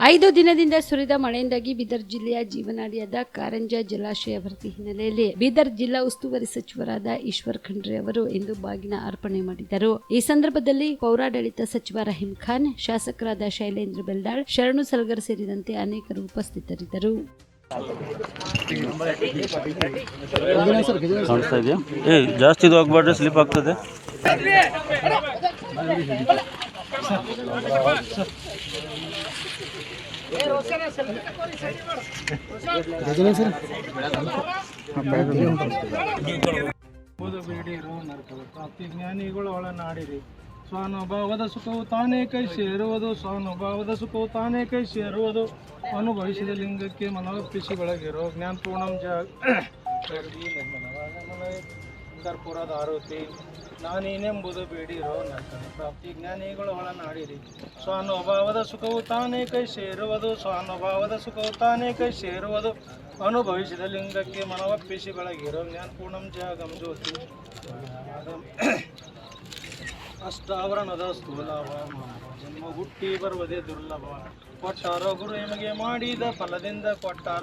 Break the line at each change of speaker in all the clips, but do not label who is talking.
ಐದು ದಿನದಿಂದ ಸುರಿದ ಮಳೆಯಿಂದಾಗಿ ಬೀದರ್ ಜಿಲ್ಲೆಯ ಜೀವನಾಡಿಯಾದ ಕಾರಂಜ ಜಲಾಶಯ ಭರ್ತಿ ಹಿನ್ನೆಲೆಯಲ್ಲಿ ಬೀದರ್ ಜಿಲ್ಲಾ ಉಸ್ತುವಾರಿ ಸಚಿವರಾದ ಈಶ್ವರ್ ಖಂಡ್ರೆ ಅವರು ಇಂದು ಬಾಗಿನ ಅರ್ಪಣೆ ಮಾಡಿದರು. ಈ ಸಂದರ್ಭದಲ್ಲಿ ಪೌರಾಡಳಿತ ಸಚಿವ ರಹೀಂ ಖಾನ್, ಶಾಸಕರಾದ ಶೈಲೇಂದ್ರ ಬೆಲ್ದಾಳ್, ಶರಣು ಸಲ್ಗರ್ ಸೇರಿದಂತೆ ಅನೇಕರು ಉಪಸ್ಥಿತರಿದ್ದರು.
ಜಾಸ್ತಿ ಸ್ಲಿಪ್ ಆಗ್ತದೆ.
ಓದು ಬೇಡಿರು ನರಕದ ಪ್ರಾಪ್ತಿ ಜ್ಞಾನಿಗಳು ಒಳನಾಡಿರಿ ಸ್ವಾನುಭಾವದ ಸುಖವು ತಾನೇ ಕೈ ಸೇರುವುದು, ಸ್ವಾನುಭಾವದ ಸುಖವು ತಾನೇ ಕೈ ಸೇರುವುದು. ಅನುಭವಿಸಿದ ಲಿಂಗಕ್ಕೆ ಮನೋಪಿಸಿ ಬೆಳಗಿರೋ ಜ್ಞಾನಪೂರ್ಣಂ ಜಾಗ. ಕರ್ಪೂರದ ಆರೋತಿ ನಾನೇನೆಂಬುದು ಬೇಡಿರೋ ನನ್ನ ಪ್ರಾಪ್ತಿ ಜ್ಞಾನಿಗಳು ಒಳನಾಡಿರಿ. ಸ್ವಾನುಭಾವದ ಸುಖವು ತಾನೇ ಕೈ ಸೇರುವುದು, ಸ್ವಾನುಭಾವದ ಸುಖವು ತಾನೇ ಕೈ ಸೇರುವುದು. ಅನುಭವಿಸಿದ ಲಿಂಗಕ್ಕೆ ಮನವಪ್ಪಿಸಿ ಬೆಳಗಿರೋ ಜ್ಞಾನಪೂರ್ಣಂ ಜಾಗಂ ಜ್ಯೋತಿ ಅಷ್ಟಾವರಣದ ಸ್ಥೂಲವ ಜನ್ಮ ಹುಟ್ಟಿ ಬರುವುದೇ ದುರ್ಲಭ. ಕೊಟ್ಟಾರೋ ಗುರು ನಿಮಗೆ ಮಾಡಿದ ಫಲದಿಂದ ಕೊಟ್ಟಾರ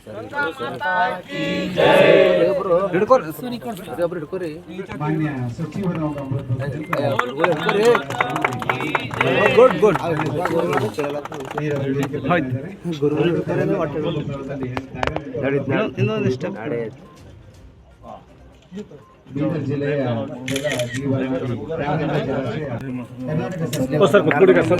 ಕಿ
ಬೀದರ್ ಜಿಲ್ಲೆಯ ಕರ್ನಾಟಕ ಸಚಿವರು